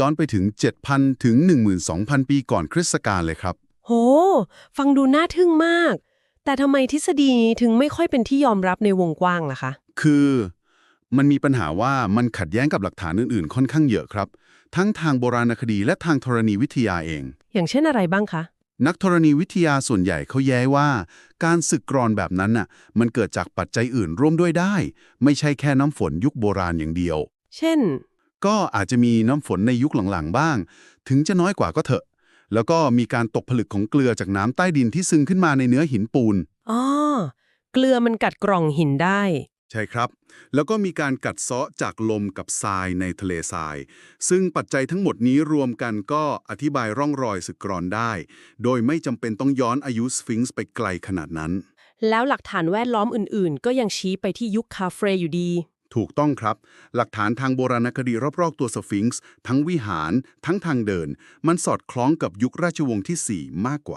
ย้อนไปถึง 7,000 ถึง 12,000 ปีก่อนคริสตกาลเลยครับ โห ฟังดูน่าทึ่งมาก แต่ทำไมทฤษฎีนี้ถึงไม่ค่อยเป็นที่ยอมรับในวงกว้างล่ะคะ คือมันมีปัญหาว่ามันขัดแย้งกับหลักฐานอื่นๆ ค่อนข้างเยอะครับ ทั้งทางโบราณคดีและทางธรณีวิทยาเอง อย่างเช่นอะไรบ้างคะ นักธรณีวิทยาส่วนใหญ่เขาแย้ว่า การสึกกรอนแบบนั้นน่ะมันเกิดจากปัจจัยอื่นร่วมด้วยได้ ไม่ใช่แค่น้ำฝนยุคโบราณอย่างเดียว เช่น ก็อาจจะมีน้ำฝนในยุคหลังๆบ้าง ถึงจะน้อยกว่าก็เถอะ แล้วก็มีการตกผลึกของเกลือจากน้ำใต้ดินที่ซึงขึ้นมาในเนื้อหินปูน อ๋อ เกลือมันกัดกร่องหินได้ ใช่ครับ แล้วก็มีการกัดเซาะจากลมกับทรายในทะเลทราย ซึ่งปัจจัยทั้งหมดนี้รวมกันก็อธิบายร่องรอยสึกกรอนได้ โดยไม่จำเป็นต้องย้อนอายุสฟิงซ์ไปไกลขนาดนั้น แล้วหลักฐานแวดล้อมอื่นๆ ก็ยังชี้ไปที่ยุคคาเฟรอยู่ดี ถูกต้องครับ หลักฐานทางโบราณคดีรอบๆ ตัวสฟิงซ์ทั้งวิหาร ทั้งทางเดิน มันสอดคล้องกับยุคราชวงศ์ที่ 4 มากกว่า